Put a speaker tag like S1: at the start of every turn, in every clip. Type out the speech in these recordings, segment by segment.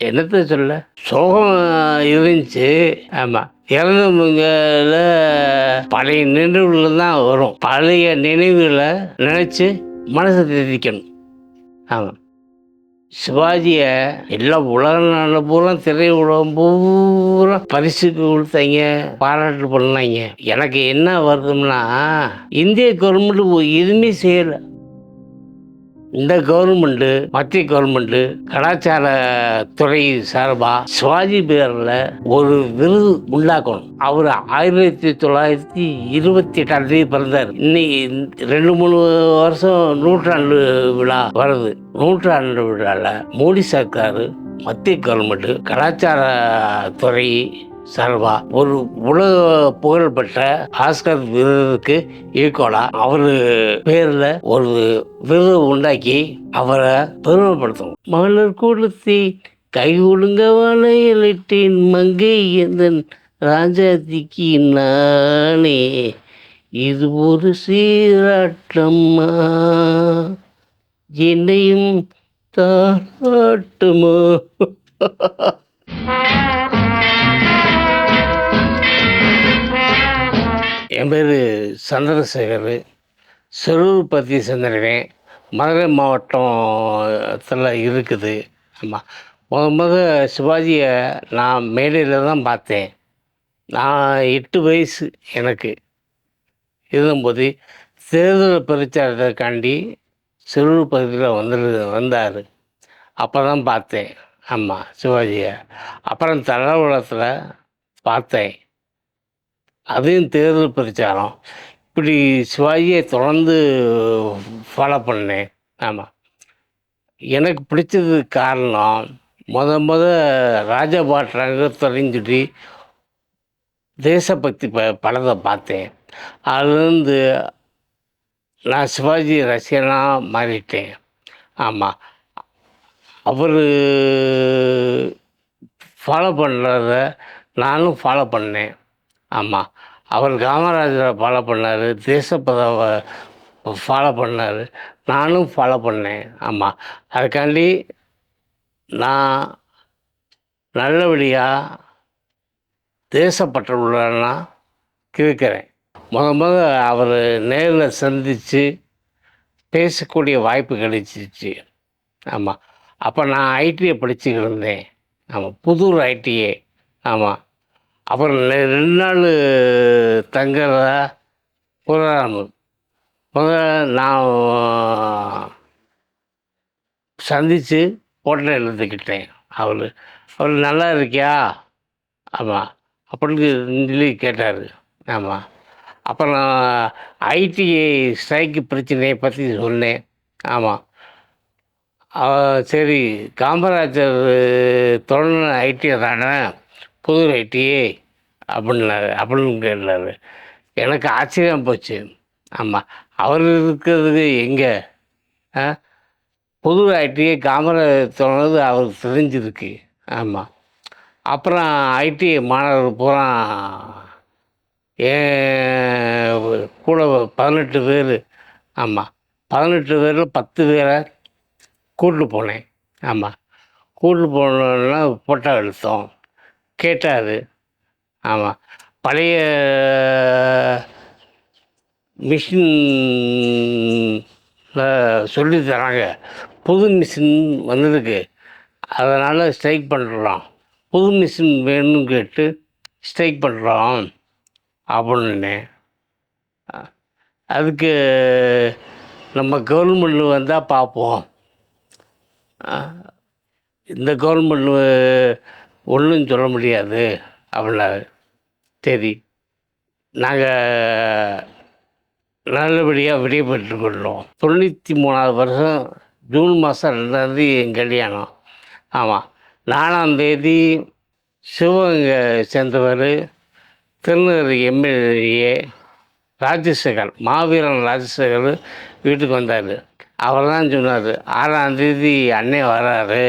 S1: என்னத்த சொல்ல? சோகம் இருந்துச்சு. ஆமாம் இறந்தவங்கள பழைய நினைவுகள் தான் வரும். பழைய நினைவுகளை நினச்சி மனசை திருத்திக்கணும் ஆமாம் சிவாஜியை எல்லா உலக நாடு பூரா திரை உலகம் பூரா பரிசுக்கு கொடுத்தாங்க பாராட்டு பண்ணாங்க. எனக்கு என்ன வருதுன்னா இந்திய கவர்மெண்ட் எதுவுமே செய்யலை. இந்த கவர்மெண்ட்டு மத்திய கவர்மெண்ட்டு கலாச்சார துறை சார்பாக சிவாஜி பேரில் ஒரு விருது உண்டாக்கணும். அவர் ஆயிரத்தி தொள்ளாயிரத்தி இருபத்தி எட்டாம் தேதி பிறந்தார். இன்னைக்கு ரெண்டு மூணு வருஷம் நூற்றாண்டு விழா வருது. நூற்றாண்டு விழாவில் மோடி சர்க்கார் மத்திய கவர்மெண்ட்டு கலாச்சார துறை சர்வா ஒரு உலக புகழ்பெற்ற ஆஸ்கர் விருதுக்கு ஈக்குவலா அவர் பேர்ல ஒரு விருது உண்டாக்கி அவரை பெருமைப்படுத்தும் மலர் கொடுத்தி கை ஒழுங்க வளையலிட்டேன் மங்கை எந்தன் ராஜாதிக்கு நானே இது ஒரு சீராட்டம்மா. என்னையும் தாராட்டுமா? என் பேர் சந்திரசேகர். செரூர் பற்றி சேர்ந்திருக்கேன் மதுரை மாவட்டத்தில் இருக்குது. ஆமாம் முத முத சிவாஜியை நான் மேடையில் தான் பார்த்தேன். நான் எட்டு வயசு எனக்கு. இருந்தபோது தேர்தல் பிரச்சாரத்துக்காண்டி செரூர் பகுதியில் வந்து வந்தார். அப்போ தான் பார்த்தேன். ஆமாம் சிவாஜியை. அப்புறம் தளவளத்தில் பார்த்தேன். அதையும் தேர்தல் பிரச்சாரம். இப்படி சிவாஜியை தொடர்ந்து ஃபாலோ பண்ணேன். ஆமாம் எனக்கு பிடிச்சது காரணம் முத முத ராஜபாட் ரங்கத்துறைன்னு சொல்லி தேசபக்தி ப படத்தை பார்த்தேன். அதுலேருந்து நான் சிவாஜி ரசிகனாக மாறிட்டேன். ஆமாம் அவர் ஃபாலோ பண்ணுறத நானும் ஃபாலோ பண்ணேன். ஆமாம் அவர் காமராஜரை ஃபாலோ பண்ணார் தேசப்பதாவை ஃபாலோ பண்ணார். நானும் ஃபாலோ பண்ணேன். ஆமாம் அதுக்காண்டி நான் நல்லபடியாக தேசப்பற்றுள்ளனா இருக்கிறேன். முத முத அவர் நேரில் சந்தித்து பேசக்கூடிய வாய்ப்பு கிடைச்சிச்சு ஆமாம் அப்போ நான் ஐடிஐ படிச்சுக்கிட்டு இருந்தேன். ஆமாம் புதூர் ஐடிஐ ஆமாம் அப்புறம் ரெண்டு நாள் தங்குறதா புரோகிராமு முதல்ல நான் சந்தித்து ஃபோட்டோ எடுத்துக்கிட்டேன் அவர் அவர் நல்லா இருக்கியா? ஆமாம் அப்படின்னு சொல்லி கேட்டார். ஆமாம் அப்புறம் ஐடிஐ ஸ்ட்ரைக்கு பிரச்சனையை பற்றி சொன்னேன். ஆமாம் சரி. காமராஜர் தொடர்ந்து ஐடி தானே? புது ஐடிஐ அப்படின்னாரு அப்படின்னு கேட்டார். எனக்கு ஆச்சரியம் போச்சு. ஆமாம் அவர் இருக்கிறது எங்கே? ஆ? புது ஐடியை காமராஜர் சொன்னது அவருக்கு தெரிஞ்சிருக்கு. ஆமாம் அப்புறம் ஐடி மாணவர் பூரா கூட பதினெட்டு பேர். ஆமாம் பதினெட்டு பேரில் பத்து பேரை கூட்டு போனேன். ஆமாம் கூட்டு போனோன்னா ஃபோட்டோ எடுத்தோம். கேட்டார். ஆமாம் பழைய மிஷினில் சொல்லி தராங்க. புது மிஷின் வந்திருக்கு அதனால் ஸ்ட்ரைக் பண்ணுறோம் புது மிஷின் வேணும்னு கேட்டு ஸ்ட்ரைக் பண்ணுறோம் அப்படின்னு. அதுக்கு நம்ம கவர்மெண்ட் வந்தால் பார்ப்போம் இந்த கவர்மெண்ட் ஒன்றும் சொல்ல முடியாது அப்படின்னாரு. சரி நாங்கள் நல்லபடியாக விடைபெற்று கொண்டோம் தொண்ணூற்றி மூணாவது வருஷம் ஜூன் மாதம் ரெண்டாந்தேதி என் கல்யாணம். ஆமாம் நாலாந்தேதி சிவகங்கை சேர்ந்தவர் திருநெல்வேலி எம்எல்ஏ ராஜசேகர் மாவீரன் ராஜசேகர் வீட்டுக்கு வந்தார். அவர் தான் சொன்னார் ஆறாம் தேதி அண்ணே வராரு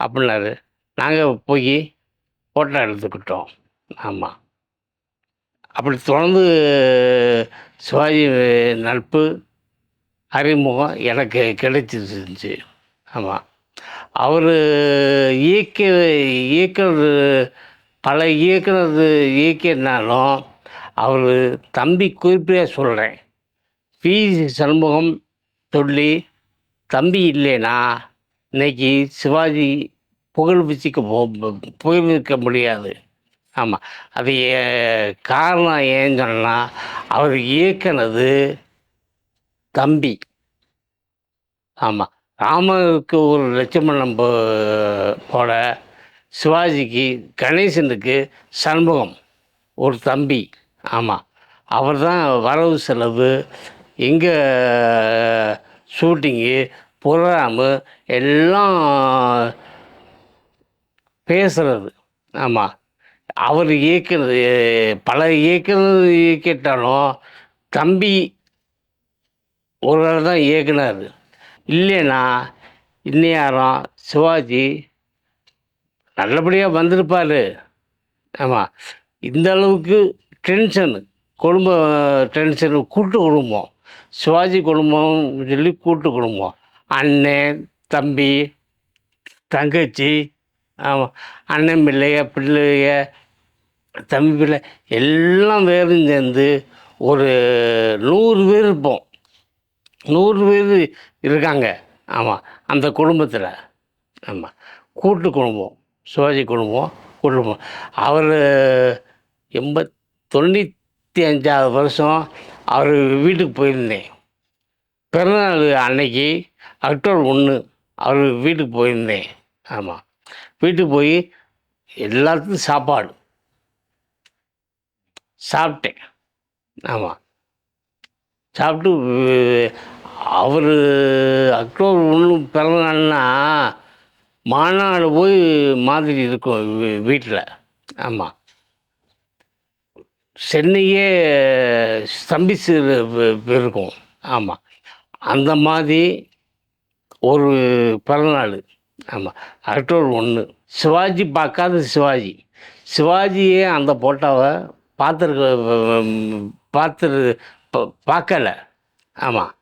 S1: அப்படின்னாரு. நாங்கள் போய் ஃபோட்டோ எடுத்துக்கிட்டோம். ஆமாம் அப்படி தொடர்ந்து சிவாஜி நட்பு அறிமுகம் எனக்கு கிடைச்சிருந்துச்சு. ஆமாம் அவர் இயக்க இயக்கிறது பல இயக்குனர் இயக்கினாலும் அவர் தம்பி குறிப்பியாக சொல்கிறேன் பி. சண்முகம் சொல்லி தம்பி இல்லைனா இன்னைக்கு சிவாஜி புகழ் பிச்சுக்க புகழ்விக்க முடியாது. ஆமாம் அது காரணம் ஏன்னு சொன்னால் அவர் இயக்கினது தம்பி. ஆமாம் ராமருக்கு ஒரு லட்சுமணம் போ போல சிவாஜிக்கு கணேசனுக்கு சண்முகம் ஒரு தம்பி. ஆமாம் அவர் தான் வரவு செலவு இங்கே ஷூட்டிங்கு ப்ரோக்ராமு எல்லாம் பேசுறது. ஆமாம் அவர் இயக்குனது பல இயக்குனது இயக்கிட்டாலும் தம்பி ஒரு ஆள் தான் இயக்குனார். இல்லைன்னா இன்னையாரம் சிவாஜி நல்லபடியாக வந்திருப்பார். ஆமாம் இந்த அளவுக்கு டென்ஷனு குடும்ப டென்ஷனு கூட்டு குடும்பம். சிவாஜி குடும்பம் சொல்லி கூட்டு குடும்பம். அண்ணன் தம்பி தங்கச்சி ஆமாம் அண்ணன் பிள்ளைய பிள்ளைய தம்பி பிள்ளை எல்லாம் பேரும் சேர்ந்து ஒரு நூறு பேர் இருப்போம். நூறு பேர் இருக்காங்க. ஆமாம் அந்த குடும்பத்தில். ஆமாம் கூட்டு குடும்பம் சிவாஜி குடும்பம் குடும்பம். அவர் எண்பத் தொண்ணூற்றி அஞ்சாவது வருஷம் அவர் வீட்டுக்கு போயிருந்தேன். பிறந்தநாள் அன்னைக்கு அக்டோபர் ஒன்று அவர் வீட்டுக்கு போயிருந்தேன். ஆமாம் வீட்டுக்கு போய் எல்லாத்துக்கும் சாப்பாடு. சாப்பிட்டேன். ஆமாம் சாப்பிட்டு அவர் அக்டோபர் ஒன்று பிறந்தநாள்னா மாநாடு போய் மாதிரி இருக்கும் வீட்டில் ஆமாம் சென்னையே ஸ்தம்பிச்சு இருக்கும் ஆமாம் அந்த மாதிரி ஒரு பிறந்தநாள். ஆமாம் அக்டோபர் ஒன்று சிவாஜி பார்க்காத சிவாஜி. சிவாஜியே அந்த போட்டோவை பார்த்துருக்க பார்த்துரு ப- பார்க்கல. ஆமாம்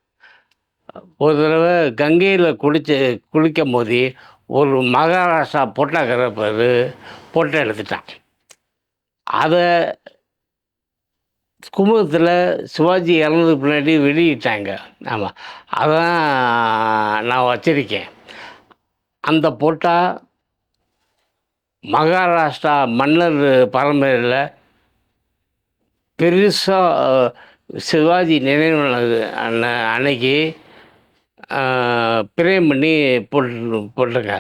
S1: ஒரு தடவை கங்கையில் குளிச்சு குளிக்கும் போது ஒரு மகாராஷ்டிரா போட்டோகிராஃபர் போட்டோ எடுத்துட்டான். அதை குமுதத்தில் சிவாஜி இறந்ததுக்கு பின்னாடி வெளியிட்டாங்க. ஆமாம் அதான் நான் வச்சிருக்கேன். அந்த போட்டா மகாராஷ்டிரா மன்னர் பரம்பரையில் பெருசாக சிவாஜி நினைவு அன்னைக்கு பிரேம் பண்ணி போட்டு போட்டிருங்க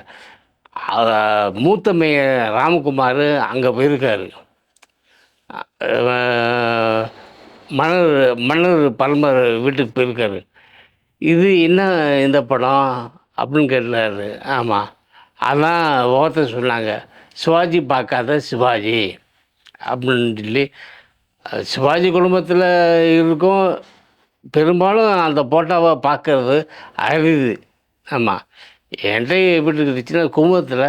S1: மூத்த மேயர் ராமகுமார் அங்கே போயிருக்காரு. மன்னர் மன்னர் பரம்பரை வீட்டுக்கு போயிருக்காரு. இது என்ன இந்த படம்? அப்படின்னு கேட்டார் ஆமாம் அதான் ஒருத்தர் சொன்னாங்க சிவாஜி பார்க்காத சிவாஜி. அப்படின்னு சொல்லி சிவாஜி குடும்பத்தில் இருக்கும் பெரும்பாலும் அந்த போட்டோவை பார்க்கறது அரிது. ஆமாம் என்கிட்ட எப்படி இருந்துச்சுன்னா குடும்பத்தில்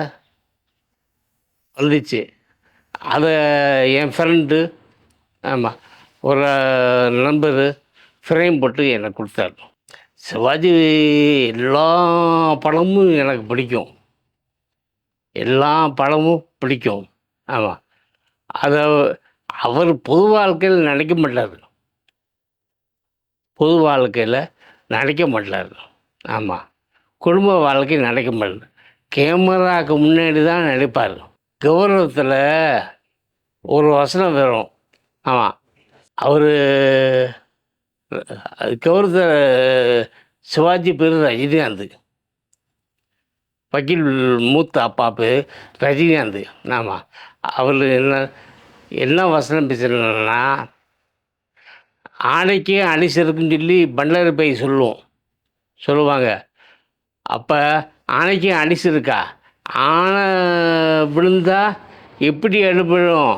S1: வந்துச்சு. அதை என் ஃப்ரெண்டு ஆமாம் ஒரு நண்பர் ஃப்ரேம் போட்டு எனக்கு கொடுத்தாரு. சிவாஜி எல்லா படமும் எனக்கு பிடிக்கும். எல்லா படமும் பிடிக்கும். ஆமாம் அதை அவர் பொது வாழ்க்கையில் நினைக்க மாட்டார். பொது வாழ்க்கையில் நினைக்க மாட்டார். ஆமாம் குடும்ப வாழ்க்கை நினைக்க மாட்டார். கேமராவுக்கு முன்னாடி தான் நினைப்பார் கௌரவத்தில் ஒரு வசனம் வரும். ஆமாம் அவர் கௌரவத்தில் சிவாஜி பேர் ரஜினிகாந்த். வக்கீல் மூத்த அப்பா பேர் ரஜினிகாந்த். ஆமாம் அவர் என்ன என்ன வசனம் பேசுகிறேன்னா ஆணைக்கே அணிசருக்குன்னு சொல்லி பண்டர் பை சொல்லுவோம். சொல்லுவாங்க. அப்போ ஆணைக்கு அணிசு இருக்கா ஆணை விழுந்தா எப்படி அனுப்பிடும்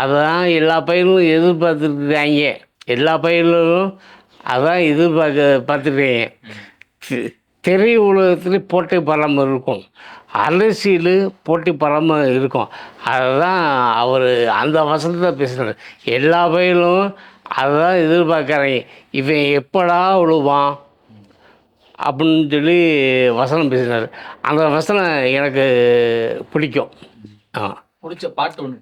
S1: அதான் எல்லா பயிரும் எதிர்பார்த்துருக்குறாங்க. எல்லா பயிர்களும் அதான் எதிர்பார்க்க பார்த்துருக்கேன். திரை உலகத்தில் போட்டி பராம இருக்கும். அரசியல் போட்டி பராம இருக்கும். அதுதான் அவர் அந்த வசனத்தை பேசுகிறார் எல்லா பயிலும் அதுதான் எதிர்பார்க்குறாங்க. இவன் எப்படா விழுவான் அப்படின்னு சொல்லி வசனம் பேசினார் அந்த வசனம் எனக்கு பிடிக்கும். ஆ.
S2: பிடிச்ச பாட்டு ஒன்று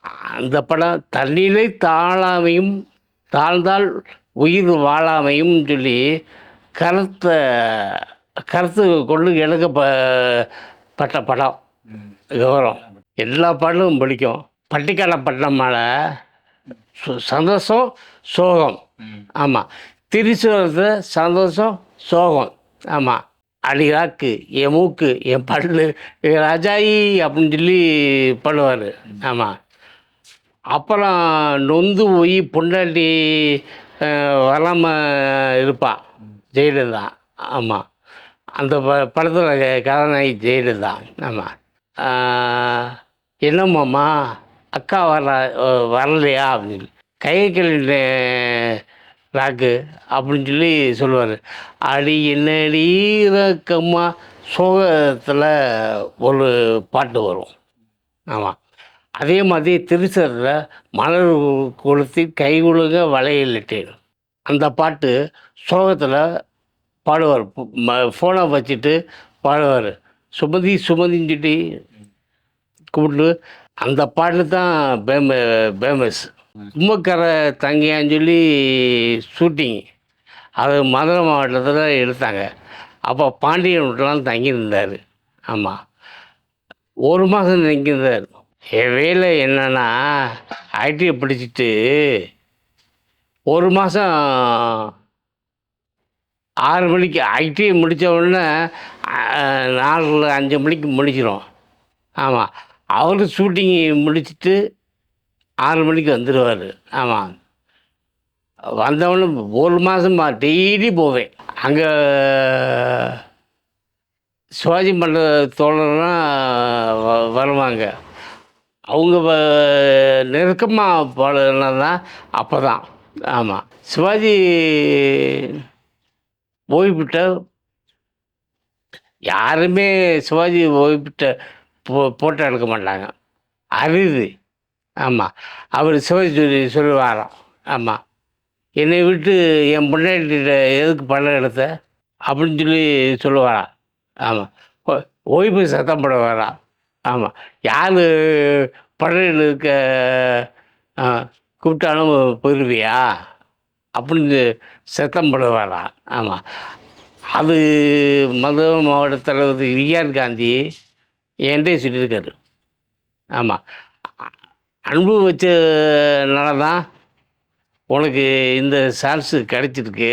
S1: அந்த படம் தன்னிலை தாழாமையும் தாழ்ந்தால் உயிர் வாழாமையும் சொல்லி கருத்தை கருத்து கொண்டு எடுக்கப்பட்ட படம். விவரம் எல்லா பாடலும் பிடிக்கும். பட்டிக்காலப்பட்டினம் மலை சு- சந்தோஷம் சோகம். ஆமாம் திருச்சூரத்தில் சந்தோஷம் சோகம். ஆமாம் அடிராக்கு என் மூக்கு என் பல்லு ராஜாயி அப்படின்னு சொல்லி பண்ணுவார் ஆமாம் அப்புறம் நொந்து போய் பொண்டாட்டி வராம இருப்பா. ஜெயலலிதா. ஆமாம் அந்த ப படத்தில் கதாநாயகி ஜெயலலிதா. ஆமாம் என்னம்மாம்மா அக்கா வர வரலையா அப்படின்னு. சொல்லி கையை கழுவின ராக்கு அப்படின்னு சொல்லி சொல்லுவார். அடி என்னடி ரக்கம்மா சோகத்தில் ஒரு பாட்டு வரும். ஆமாம் அதே மாதிரி திருச்சரில் மலர் கொளுத்தி கை குலுங்க வளையலிட்டேன். அந்த பாட்டு சோகத்தில் பாடுவார். ஃபோனை வச்சுட்டு பாடுவார். சுமதி சுமதின்னு சொல்லி கூப்பிட்டு அந்த பாட்டு தான் பேம பேமஸ் கும்பக்கரை தங்கியான்னு சொல்லி ஷூட்டிங் அது மதுரை மாவட்டத்தில் எடுத்தாங்க. அப்போ பாண்டியன் வீட்டிலாம் தங்கியிருந்தார். ஆமாம் ஒரு மாதம் தங்கியிருந்தார். என் வேலை என்னென்னா ஐடியை பிடிச்சிட்டு ஒரு மாதம் ஆறு மணிக்கு ஐடிஐ முடித்த உடனே நாலு அஞ்சு மணிக்கு முடிச்சிடும் ஆமாம் அவர் ஷூட்டிங் முடிச்சுட்டு ஆறு மணிக்கு வந்துடுவார் ஆமாம் வந்தவொடனே ஒரு மாதம் டெய்லி போவேன். அங்கே சிவாஜி மண்டல தோழர்லாம் வ- வருவாங்க. அவங்க நெருக்கமாக போனதுனா அப்போ தான் ஆமாம் சிவாஜி ஓய்விட்ட யாருமே சிவாஜி ஓய்விட்ட போ போட்டோ எடுக்க மாட்டாங்க. அரிது. ஆமாம் அவர் சிவாஜி சொல்லி சொல்லுவாராம். ஆமாம் என்னை விட்டு என் பொண்டாட்டிகிட்ட எதுக்கு படம் எடுத்த? அப்படின்னு சொல்லி சொல்லுவாராம். ஆமாம் ஓ- ஓய்வு சத்தம் போட வரான் ஆமாம் யார் படம் இருக்க கூப்பிட்டாலும் போயிருவியா? அப்படின்னு சத்தம் போட ஆமாம் அது மதுரை மாவட்ட தலைவர் விஆர் காந்தி என்கிட்டே சொல்லியிருக்காரு. ஆமாம் அன்பு வச்சனால தான் உனக்கு இந்த சான்ஸு கிடைச்சிருக்கு.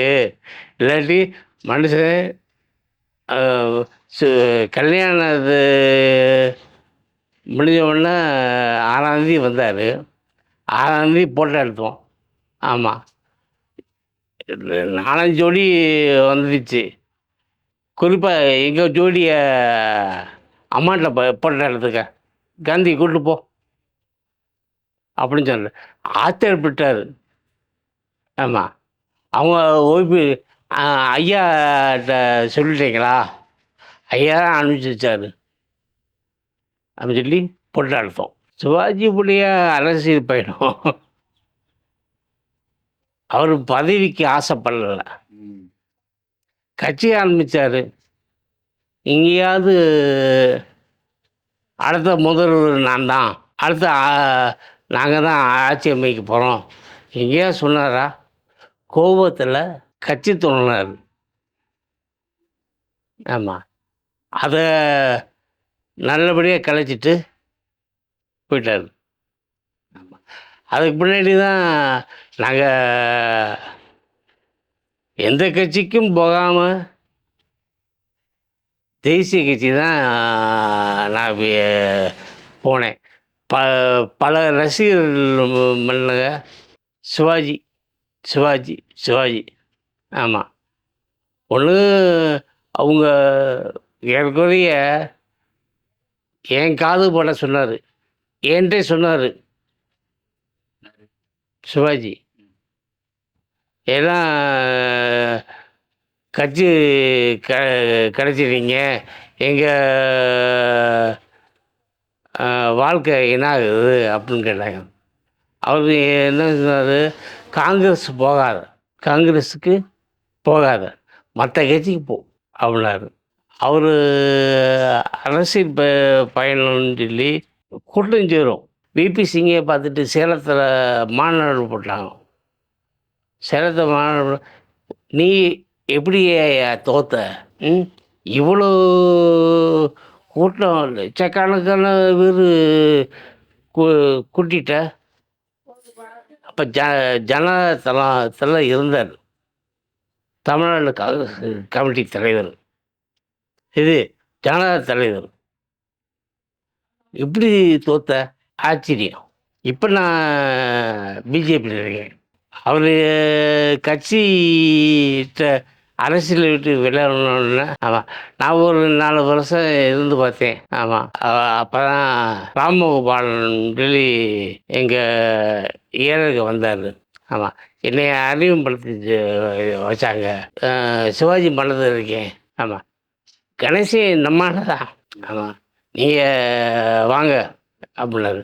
S1: இல்லாட்டி மனுஷன் அஹ், சு- முடிஞ்ச உடனே ஆறாந்தேதி வந்தார். ஆறாந்தேதி போட்டோ எடுத்தோம். ஆமாம் நாலஞ்சு ஜோடி வந்துடுச்சு குறிப்பாக எங்கள் ஜோடியை அம்மாட்டில் போட்டோ எடுத்துக்க. காந்தி கூட்டு போ. அப்படின்னு சொன்னார். ஆச்சரியப்பட்டார் ஆமாம் அவங்க ஓய்வு ஐயா சொல்லிட்டீங்களா? ஐயா தான் அனுப்பிச்சு வச்சாரு. அப்படின்னு சொல்லி போட்டோ எடுத்தோம் சிவாஜி புடைய அரசியல் பயணம் அவர் பதவிக்கு ஆசைப்படல. கட்சி ஆரம்பித்தார் எங்கேயாவது அடுத்த முதல்வர் நான் தான். அடுத்த நாங்கள் தான் ஆட்சி அமைக்க போகிறோம் எங்கேயா சொன்னாரா? கோபத்தில் கட்சி தோணினார் ஆமாம் அதை நல்லபடியாக கலைச்சிட்டு போயிட்டார். ஆமாம் அதுக்கு முன்னாடி தான் நாங்கள் எந்த கட்சிக்கும் போகாமல் தேசிய கட்சி தான் நான் போனேன். ப பல ரசிகர்கள் மன்னங்க சிவாஜி சிவாஜி சிவாஜி. ஆமாம் ஒன்று அவங்க ஏற்குறைய என் காது போட சொன்னார். என்கிட்ட சொன்னார். சிவாஜி. ஏன்னா கட்சி க கிடச்சிட்டீங்க எங்கள் வாழ்க்கை என்ன ஆகுது அப்படின்னு கேட்டாங்க. அவர் என்ன சொன்னார்? காங்கிரஸ் போகாத. காங்கிரஸுக்கு போகாத. மற்ற கட்சிக்கு போ அப்படின்னாரு. அவர் அரசியல் ப பயணம்னு சொல்லி கூட்டம் சேரும். விபி சிங்கை பார்த்துட்டு சேலத்தில் மாநாடு போட்டாங்க. சேலத்தில் மாநாடு நீ எப்படி தோத்த? ம்? இவ்வளோ கூட்டம் லட்சக்கணக்கான பேர் கூட்டிட்ட. அப்போ ஜ ஜனதளத்தில் இருந்தார். தமிழ்நாடு காங்கிரஸ் கமிட்டி தலைவர். இது ஜனதா தலைவர். எப்படி தோத்த? ஆச்சரியம். இப்போ நான் பிஜேபியில் இருக்கேன். அவர் கட்சி அரசியலை விட்டு விளையாடணும்னா ஆமாம் நான் ஒரு நாலு வருஷம் இருந்து பார்த்தேன். ஆமாம் அப்போ தான் ராமகோபாலன் சொல்லி எங்கள் ஏழருக்கு வந்தார். ஆமாம் என்னை அறிமுகப்படுத்தி வச்சாங்க. சிவாஜி மண்டலத்தில் இருக்கேன். ஆமாம் கணேசி நம்மால தான் ஆமாம் நீங்கள் வாங்க அப்படின்னாரு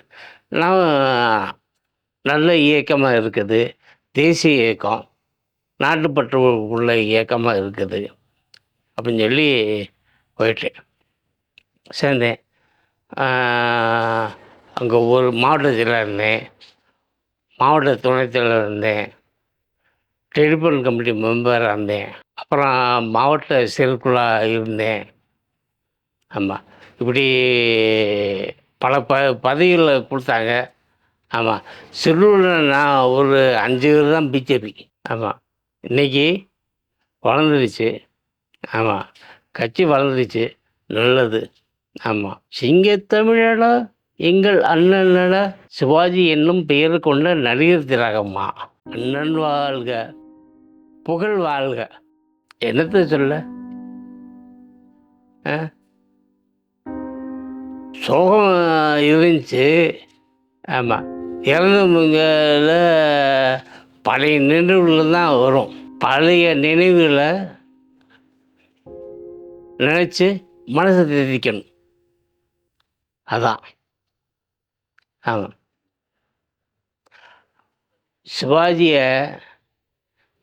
S1: நான் நல்ல இயக்கமாக இருக்குது. தேசிய இயக்கம். நாட்டுப்பற்று உள்ள இயக்கமாக இருக்குது. அப்படின்னு சொல்லி போயிட்டேன் சேர்ந்தேன் அங்கே ஒரு மாவட்டத்தில் இருந்தேன். மாவட்ட துணைத் இருந்தேன். டெலிஃபோன் கமிட்டி மெம்பராக இருந்தேன். அப்புறம் மாவட்ட செயற்குழாக இருந்தேன். ஆமாம் இப்படி பல ப பதவிகளை கொடுத்தாங்க. ஆமாம் சிறுவில் நான் ஒரு அஞ்சு பேர் தான் பிஜேபி. ஆமாம் இன்றைக்கி வளர்ந்துருச்சு. ஆமாம் கட்சி வளர்ந்துருச்சு. நல்லது. ஆமாம் சிங்கத்தமிழடா எங்கள் அண்ணனடா சிவாஜி என்னும் பெயர் கொண்ட நடிகர் திலகம்மா. அண்ணன் வாழ்க. புகழ் வாழ்க. என்னத்தை சொல்ல? சோகம் இருந்துச்சு. ஆமாம் இறந்தவங்கள பழைய நினைவுகள் தான் வரும். பழைய நினைவுகளை நினச்சி மனசை தெரிவிக்கணும் அதான். ஆமாம் சிவாஜியை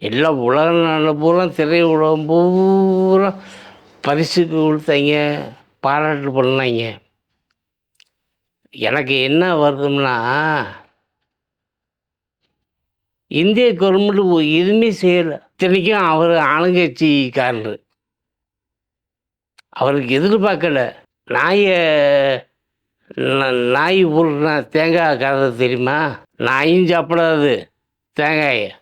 S1: எல்லா உலக நாடு பூரா திரை உலகம் பூரா பரிசுக்கு கொடுத்தாங்க பாராட்டு பண்ணாங்க. எனக்கு என்ன வருதுன்னா இந்திய கவர்மெண்ட் எதுவுமே செய்யலை. இத்தனைக்கும் அவர் ஆளுங்கட்சிக்காரர். அவருக்கு எதிர்பார்க்கல. நாயை நாய் ஊருனா தேங்காய் கதை தெரியுமா? நாயும் சாப்பிடாது தேங்காயை.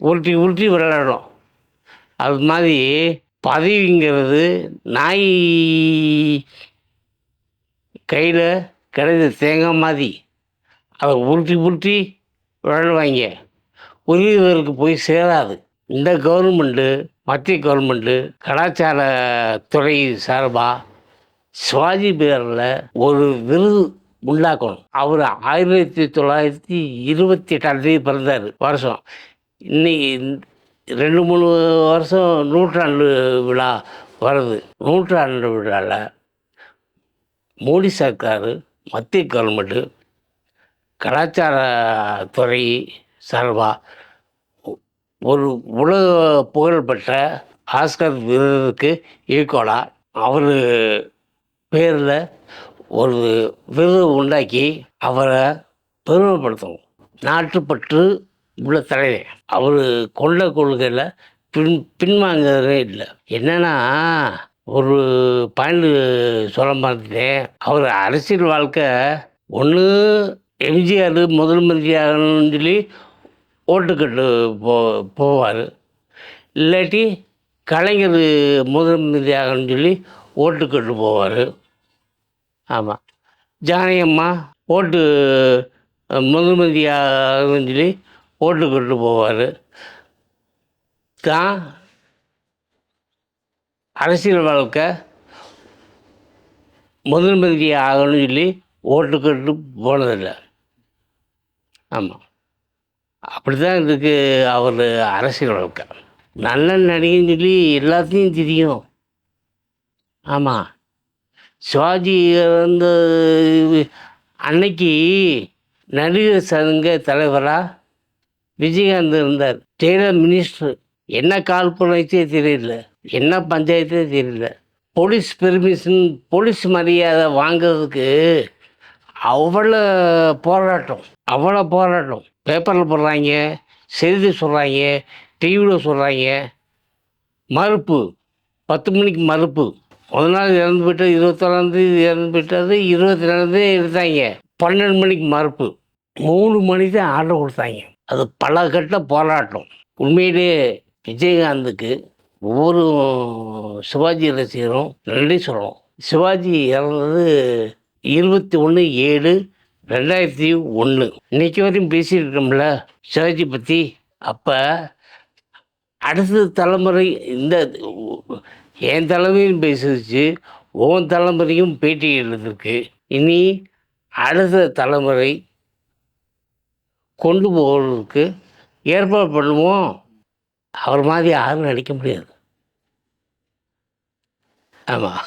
S1: உருட்டி உருட்டி விளையாடும் அது மாதிரி பதவிங்கிறது நாய் கையில் கிடைச்ச தேங்காய் மாதிரி. அதை உருட்டி உருட்டி விளையாடுவாங்க. உரியவருக்கு போய் சேராது. இந்த கவர்மெண்ட்டு மத்திய கவர்மெண்ட்டு கலாச்சார துறை சார்பாக சிவாஜி பேரில் ஒரு விருது உண்டாக்கணும். அவர் ஆயிரத்தி தொள்ளாயிரத்தி இருபத்தி எட்டாம் தேதி பிறந்தார் வருஷம். இன்னைக்கு ரெண்டு மூணு வருஷம் நூற்றாண்டு விழா வருது. நூற்றாண்டு விழாவில் மோடி சர்க்கார் மத்திய கவர்மெண்ட்டு கலாச்சாரத்துறை சார்பாக ஒரு உலக புகழ்பெற்ற ஆஸ்கர் விருதுக்கு ஈக்குவலாக அவர் பேரில் ஒரு விருது உண்டாக்கி அவரை பெருமைப்படுத்தணும். நாட்டுப்பற்று உள்ள தலைவர் அவர் கொண்ட கொள்கையில் பின் பின்வாங்கிறதே இல்லை. என்னன்னா ஒரு பாயிண்ட் சொல்ல மாட்டேன் அவர் அரசியல் வாழ்க்கை ஒன்று எம்ஜிஆர் முதல் மந்திரியாகணும்னு சொல்லி ஓட்டுக்கட்டு போ போவார். இல்லாட்டி கலைஞர் முதல் மந்திரியாகணும்னு சொல்லி ஓட்டுக்கட்டு போவார். ஆமாம் ஜானகியம்மா ஓட்டு முதல் மந்திரியாகணும்னு சொல்லி ஓட்டு கொண்டு போவார். தான் அரசியல் வாழ்க்கை முதல் மந்திரி ஆகணும்னு சொல்லி ஓட்டுக்கட்டு போனதில்லை. ஆமாம் அப்படி தான் இதுக்கு அவர் அரசியல் வாழ்க்கை. நல்ல நடிகன்னு சொல்லி எல்லாத்தையும் தெரியும். ஆமாம் சிவாஜி வந்து அன்னைக்கு நடிகர் சங்க தலைவராக விஜயகாந்த் இருந்தார். Tailor minister. என்ன கால்புணர்ச்சியே தெரியல. என்ன பஞ்சாயத்தே தெரியல. போலீஸ் பெர்மிஷன் போலீஸ் மரியாதை வாங்குறதுக்கு அவ்வளோ போராட்டம். அவ்வளோ போராட்டம். பேப்பரில் போடுறாங்க செய்தி சொல்கிறாங்க டிவியில் சொல்கிறாங்க மறுப்பு. பத்து மணிக்கு மறுப்பு. முதல் நாள் இறந்து போயிட்டது இருபத்தொன்னாந்தேதி இறந்து போயிட்டது இருபத்தி ரெண்டாந்தேதி எடுத்தாங்க. பன்னெண்டு மணிக்கு மறுப்பு. மூணு மணி தான் ஆர்டர் கொடுத்தாங்க. அது பல கட்ட போராட்டம். உண்மையிலேயே விஜயகாந்துக்கு ஒவ்வொரு சிவாஜி ரசிகரும் நன்றி சொல்லணும். சிவாஜி இறந்தது இருபத்தி ஒன்று ஏழு ரெண்டாயிரத்தி ஒன்று இன்னைக்கு வரையும் பேசிட்டு இருக்கோம்ல சிவாஜி பற்றி அப்போ அடுத்த தலைமுறை இந்த என் தலைமையும் பேசிடுச்சு உன் தலைமுறையும் பேட்டி எழுதிருக்கு. இனி அடுத்த தலைமுறை கொண்டு போகிறதுக்கு ஏற்பாடு பண்ணுவோம் அவர் மாதிரி யாரும் நடிக்க முடியாது. ஆமாம்